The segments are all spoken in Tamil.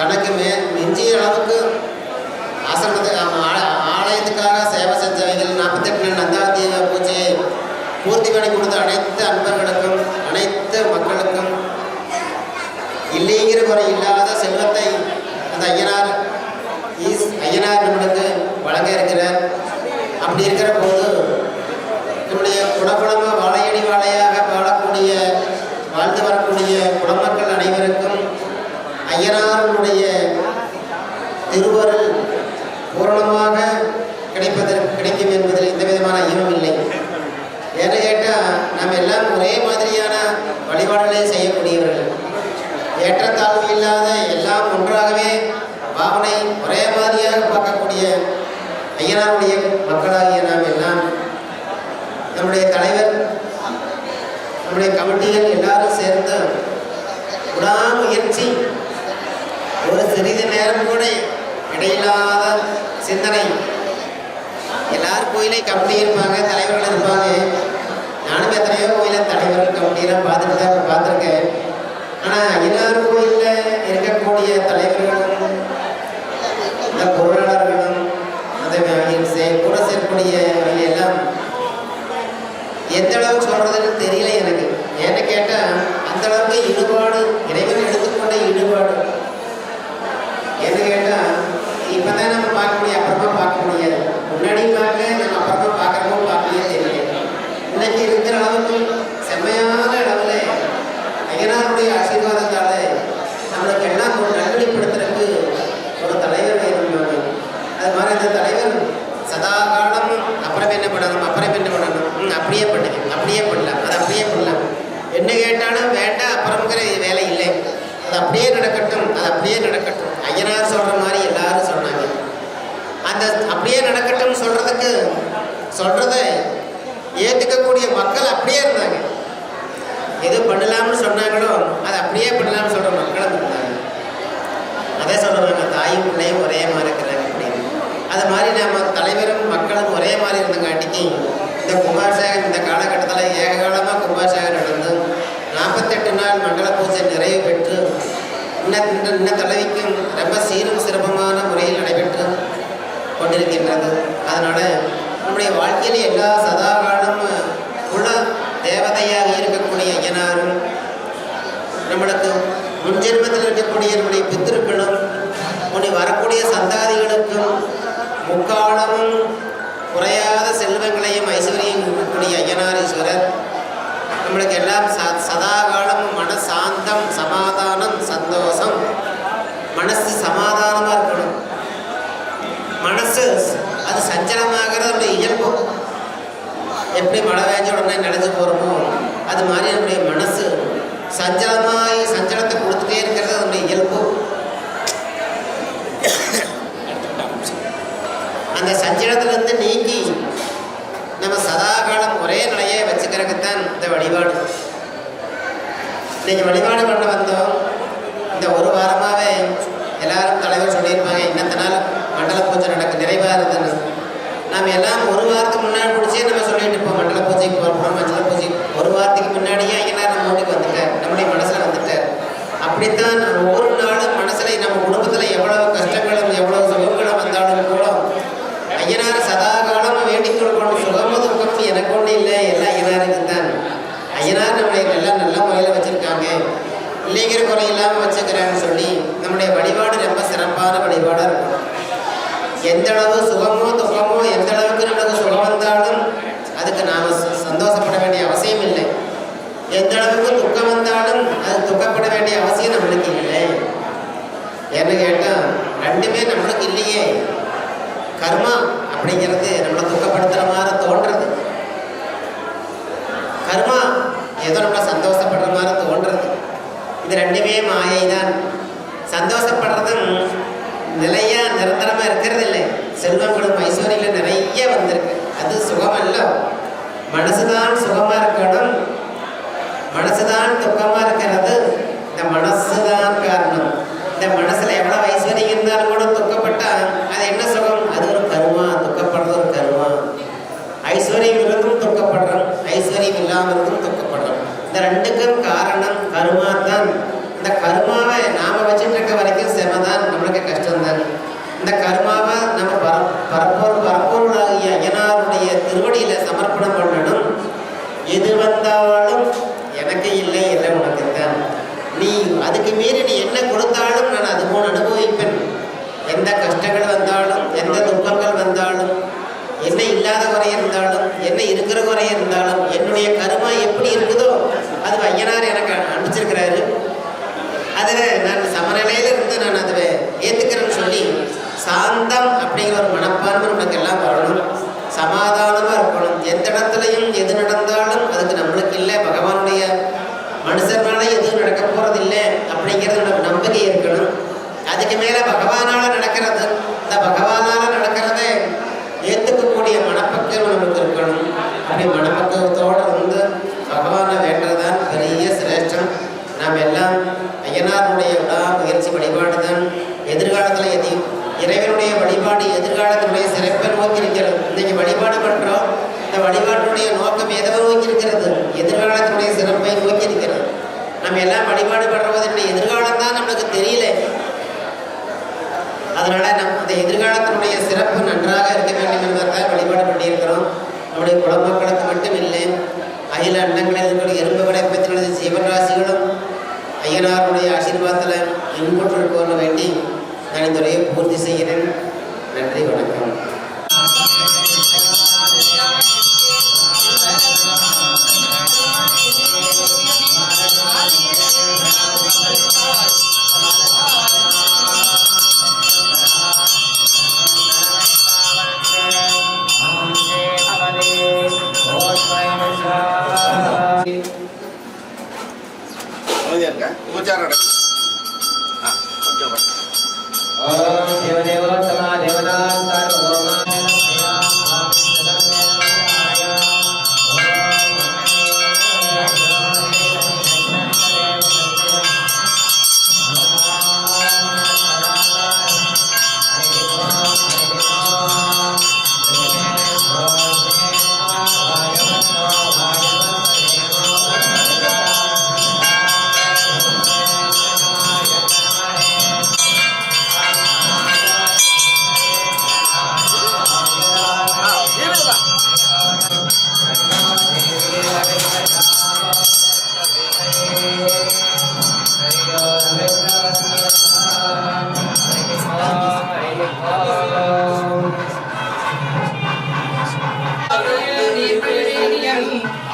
தனக்கு மே மிஞ்சிய அளவுக்கு ஆசிரமத்துக்கு ஆலயத்துக்காக சேவை செஞ்சவங்கள் நாற்பத்தெட்டு நாள் பூஜையை பூர்த்தி பண்ணி கொடுத்த அனைத்து அன்பர்களுக்கும் அனைத்து மக்களுக்கும் இல்லைங்கிற குறை இல்லாத செல்வத்தை அந்த ஐயனார் ஈஸ் ஐயனார் நம்மளுக்கு வழங்க இருக்கிறார். அப்படி இருக்கிற போது நம்முடைய குணகுணமாக வாழையடி வாழைய ஐயனாருடைய திருவருள் பூரணமாக கிடைப்பதற்கு கிடைக்கும் என்பதில் எந்த விதமான ஐயமும் இல்லை. ஏன்னு கேட்டால் நாம் எல்லாம் ஒரே மாதிரியான வழிபாடுகளை செய்யக்கூடியவர்கள். ஏற்றத்தாழ்வு இல்லாத எல்லாம் ஒன்றாகவே பாவனை ஒரே மாதிரியாக பார்க்கக்கூடிய ஐயனாருடைய மக்களாகிய நாம் எல்லாம் நம்முடைய தலைவர் நம்முடைய கமிட்டிகள் எல்லாரும் சேர்ந்து விடாமுயற்சி ஒரு சிறிது நேரம் கூட இடையில்லாத சிந்தனை. எல்லாரும் கோயிலையும் கமிட்டி இருப்பாங்க தலைவர்கள் இருப்பாங்க. நானும் எத்தனையோ கோயில தலைவர் கமிட்டியெல்லாம் பார்த்துட்டு தான் பார்த்துருக்கேன். ஆனால் எல்லாரும் கோயிலில் இருக்கக்கூடிய தலைவர்களும் இந்த பொருளாளர்களும் அந்த கூட சேர்க்கக்கூடிய எல்லாம் எந்த அளவுக்கு சொல்கிறதுன்னு தெரியல எனக்கு. ஏன்னு கேட்டால் அந்த அளவுக்கு ஈடுபாடு இறைவன் எடுத்துக்கொண்ட ஈடுபாடு ஏன்னு கேட்டால் இப்போ தான் நம்ம பார்க்க முடியும் அப்புறமா பார்க்க முடியாது முன்னாடி பார்க்க நம்ம அப்புறமா பார்க்குறப்போ பார்க்கவே தெரியல இன்னைக்கு இருக்கிற அளவுக்கு செம்மையான அளவில் ஐயனாருடைய ஆசீர்வாதத்தால நம்மளுக்கு எல்லாம் ஒரு நல்வழிப்படுத்துறதுக்கு ஒரு தலைவர் வேணும்னாங்க அது மாதிரி அந்த தலைவர் சதா காலம் அப்புறம் என்ன பண்ணணும் அப்புறம் என்ன பண்ணணும் ம், அப்படியே பண்ணுங்க அப்படியே பண்ணலாம் அது அப்படியே பண்ணலாம் வேண்டாம் வேண்டாம் அப்புறம்ங்கிற வேலை இல்லை. அது அப்படியே நடக்கட்டும் அது அப்படியே நடக்கட்டும். ஐயனார் சொல்கிற மாதிரி எல்லாரும் சொன்னாங்க. அந்த அப்படியே நடக்கட்டும் சொல்கிறதுக்கு சொல்கிறத ஏற்றுக்கக்கூடிய மக்கள் அப்படியே இருந்தாங்க. எது பண்ணலாம்னு சொன்னாங்களோ அது அப்படியே பண்ணலாம்னு சொல்கிற மக்களும் இருந்தாங்க அதே சொல்கிறாங்க தாயும் பிள்ளையும் ஒரே மாதிரி இருக்கிறாங்க அப்படின்னு. அது மாதிரி நம்ம தலைவரும் மக்களும் ஒரே மாதிரி இருந்தங்காட்டிக்கு இந்த குமார் சாகர் இந்த காலகட்டத்தில் ஏககாலமாக குமார் சாகர் இன்ன இன்ன- தலைவிக்கும் ரொம்ப சீரும் சிறப்பமான முறையில் நடைபெற்று கொண்டிருக்கின்றது. அதனால் நம்முடைய வாழ்க்கையில் எல்லா சதா காலம் குல தேவதையாக இருக்கக்கூடிய ஐயனாரும் நம்மளுக்கு முன்ஜென்மத்தில் இருக்கக்கூடிய நம்முடைய பித்திருக்களும் முனி வரக்கூடிய சந்தாதிகளுக்கும் முக்காலமும் குறையாத செல்வங்களையும் ஐஸ்வர்யம் இருக்கக்கூடிய ஐயனாரீஸ்வரர் நம்மளுக்கு எல்லாம் ச சதா சஞ்சலமாக இருக்கணும். மனசு அது சஞ்சலமாகிறது நம்முடைய இயல்பு. எப்படி மழை பெஞ்ச உடனே நடந்து போகிறோமோ அது மாதிரி நம்முடைய மனசு சஞ்சலமாய் சஞ்சலத்தை கொடுத்துட்டே இருக்கிறது நம்முடைய இயல்பு. அந்த சஞ்சலத்திலிருந்து நீங்கி நம்ம சதா காலம் ஒரே நிலையை வச்சுக்கிறதுக்குத்தான் இந்த வழிபாடு. இன்னைக்கு வழிபாடு பண்ண வந்தோம் இந்த ஒரு வாரமாகவே எல்லாரும் தலைவர் சொல்லியிருப்பாங்க இன்னத்த நாள் மண்டல பூஜை நடக்க நிறைவாருதுன்னு நாம் எல்லாம் ஒரு வாரத்துக்கு முன்னாடி பிடிச்சே நம்ம சொல்லிட்டு இருப்போம் மண்டல பூஜைக்கு போகிறோம் மண்டல பூஜை ஒரு வாரத்துக்கு முன்னாடியே ஐயனார் நம்ம வீட்டுக்கு வந்துட்டார் நம்முடைய மனசில் வந்துட்டார் அப்படித்தான் ஒவ்வொரு நாளும் மனசில் நம்ம குடும்பத்தில் எவ்வளவு கஷ்டங்களும் எவ்வளவு சுகங்களும் வந்தாலும் கூட ஐயனார் சதா காலம் வேண்டிக் கொடுக்கணும் சுகமும் துக்கம் எனக்கு ஒன்றும் இல்லை எல்லாம் ஐயனாருக்கு தான். ஐயனார் நம்மளை எல்லாம் நல்ல முறையில் வச்சுருக்காங்க. இல்லைங்கிற குறை இல்லாமல் வச்சுக்கிறாங்கன்னு சொல்லி நம்முடைய வழிபாடு ரொம்ப சிறப்பான வழிபாடாக இருக்கும். எந்த அளவு சுகமோ துக்கமோ எந்த அளவுக்கு நம்மளுக்கு சுகம் வந்தாலும் அதுக்கு நாம் சந்தோஷப்பட வேண்டிய அவசியம் இல்லை. எந்த அளவுக்கு இருந்தாலும் அது துக்கப்பட வேண்டிய அவசியம் நம்மளுக்கு இல்லை. ஏன்னு கேட்டால் ரெண்டுமே நம்மளுக்கு இல்லையே. கர்மா அப்படிங்கிறது நம்மளை துக்கப்படுத்த இல்லாமலும் துக்கப்படுறோம் இந்த ரெண்டுக்கும் காரணம் கருமா தான் இந்த கருமாவை நாம வச்சுட்டு வரைக்கும் செம தான் நம்மளுக்கு கஷ்டம் தான் இந்த கருமாவை நம்ம பர பரப்பொருள் பரப்பொருளாகிய அயனாருடைய திருவடியில சமர்ப்பணம் பண்ணணும். எது வந்தாலும் எனக்கு இல்லை இல்லை உனக்கு தான் நீ அதுக்கு மீறி நீ என்ன கொடுத்தாலும் நான் அது போல் அனுபவிப்பேன். எந்த கஷ்டங்கள் வந்தாலும் எந்த துன்பங்கள் ஐயனார் எனக்கு அனுப்பிச்சிருக்கிறாரு. அதில் நான் சமநிலையில இருந்து நான் அதை ஏற்றுக்கிறேன்னு சொல்லி சாந்தம் அப்படிங்கிற ஒரு மனப்பான்மை நமக்கு எல்லாம் வரணும். சமாதானமாக இருக்கணும். எந்த இடத்துலையும் எது நடந்தாலும் அதுக்கு நம்மளுக்கு இல்லை. பகவானுடைய மனுஷனால எதுவும் நடக்க போகிறது இல்லை அப்படிங்கிறது நமக்கு நம்பிக்கை இருக்கணும். அதுக்கு மேலே பகவானால் நடக்கிறது இந்த பகவானால் நடக்கிறத ஏற்றுக்கக்கூடிய மனப்பக்கம் நமக்கு இருக்கணும். அப்படி மனம் இருந்து பகவானை வேண்டதான் பெரிய சிரேஷ்டம் நாம் எல்லாம் ஐயனாருடைய விடா முயற்சி வழிபாடு தான் எதிர்காலத்தில் எதி இறைவனுடைய வழிபாடு எதிர்காலத்தினுடைய சிறப்பை நோக்கி இருக்கிறது இன்னைக்கு வழிபாடு பண்ணுறோம் இந்த வழிபாட்டுடைய நோக்கம் எதை நோக்கி இருக்கிறது எதிர்காலத்தினுடைய சிறப்பை நோக்கி இருக்கிறது நம்ம எல்லாம் வழிபாடு பண்ணுறதனுடைய எதிர்காலம் தான் நம்மளுக்கு தெரியல அதனால நம் எதிர்காலத்தினுடைய சிறப்பு நன்றாக இருக்க வேண்டும் என்பதற்காக வழிபாடு பண்ணியிருக்கிறோம் நம்முடைய குலமக்களுக்கு மட்டும் இல்லை அகில அண்டங்களில் இருக்கக்கூடிய எறும்பு படைப்பத்தினது ஜீவராசிகளும் ஐயனாருடைய ஆசீர்வாதத்தில் இன்புற்றிருக்கோன்னு வேண்டி நான் இந்த உரையை பூர்த்தி செய்கிறேன் நன்றி வணக்கம் அமைதியா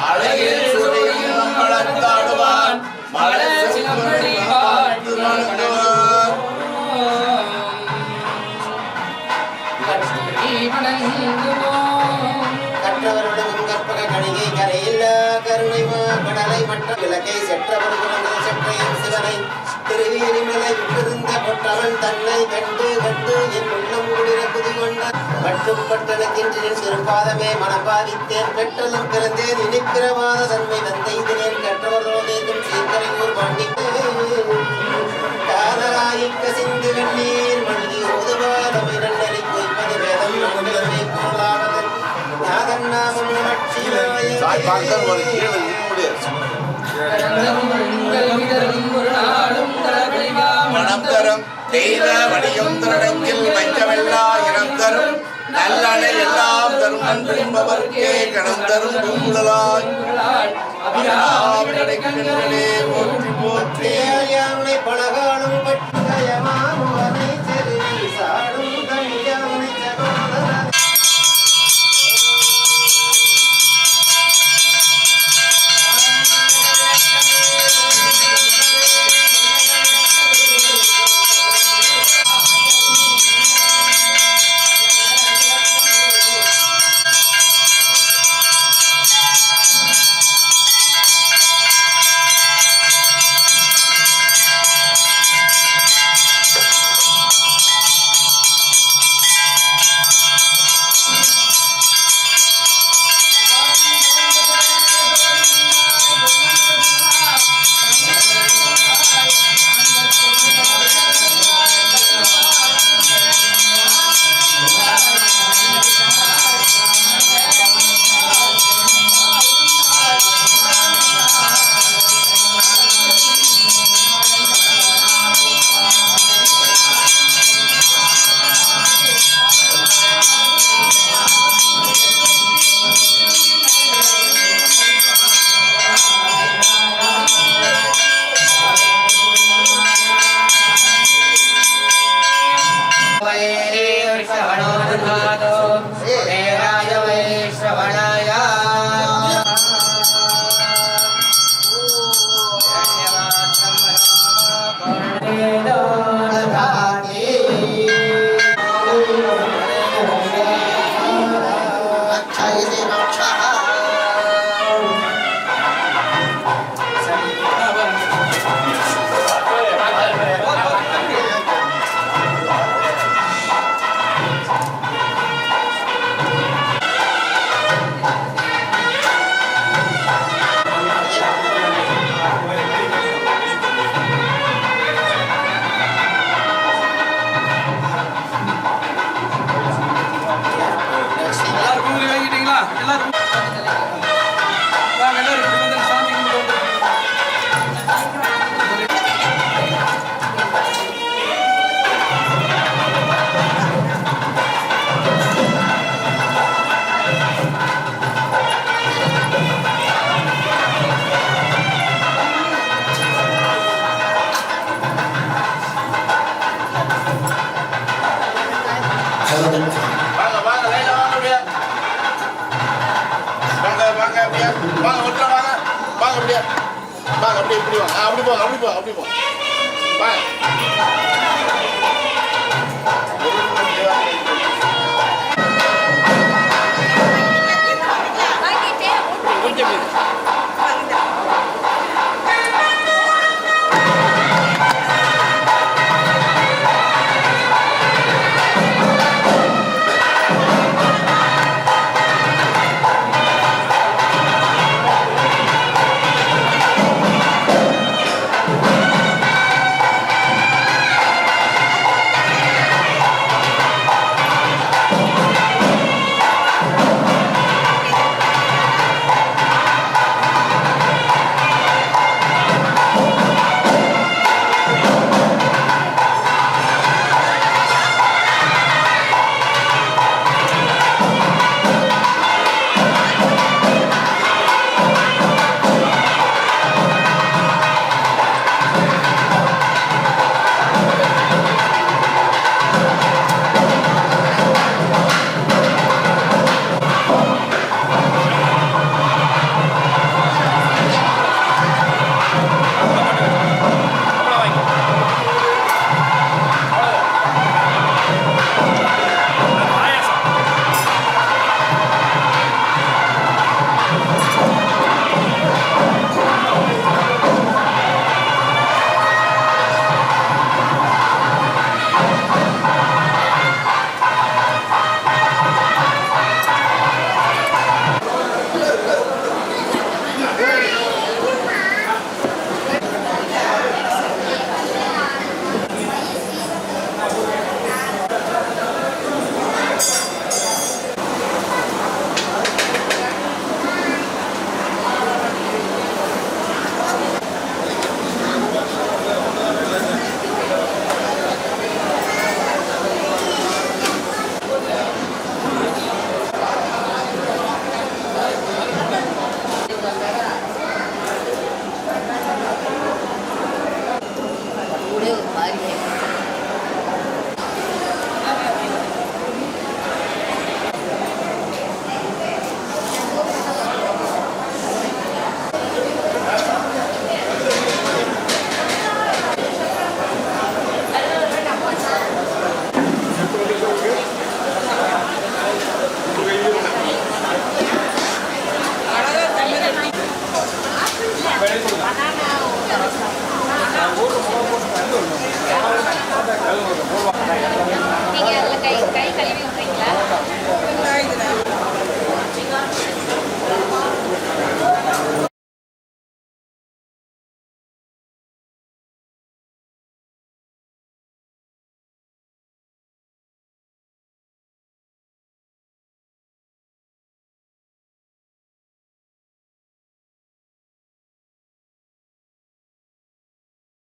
அழகில் செற்றையும் சிவனை திருவியலிமலை விட்டிருந்த கொற்றவன் தன்னை கண்டு கண்டு என் உள்ளம் குளிர குதிகொண்ட பட்டும் பட்டணத்தின் திருப்பாதமே மனப்பாவித்தேன் பெற்றலும் பிறந்தேன். இனிப்பிரவாத தன்மை வந்த இதனேன் கற்றவர்களோதேதும் சீர்கரையூர் பாண்டிக்கு காதலாயிக்க சிந்து கண்ணீர் மல்கி ஓதுவாதமை நன்னறி பொய்ப்பது வேதம். நம்பிலமே பொருளாவது நாதன் நாமம் சாய் தெய்வ வடியும் திரடங்கில் வைக்கவெல்லா இனம் தரும் நல்லனை எல்லாம் தரும் அன்பென்பவர்க்கே கணம் தரும் பூங்குழலாய். அபிராம். போற்றி போற்றி. யானை அப்படியே வாங்க ஒட்டுல வாங்க. வாங்க அப்படியே வாங்க அப்படியே இப்படி வாங்க ஆ, அப்படி போங்க அப்படி போங்க அப்படி போங்க வாங்க.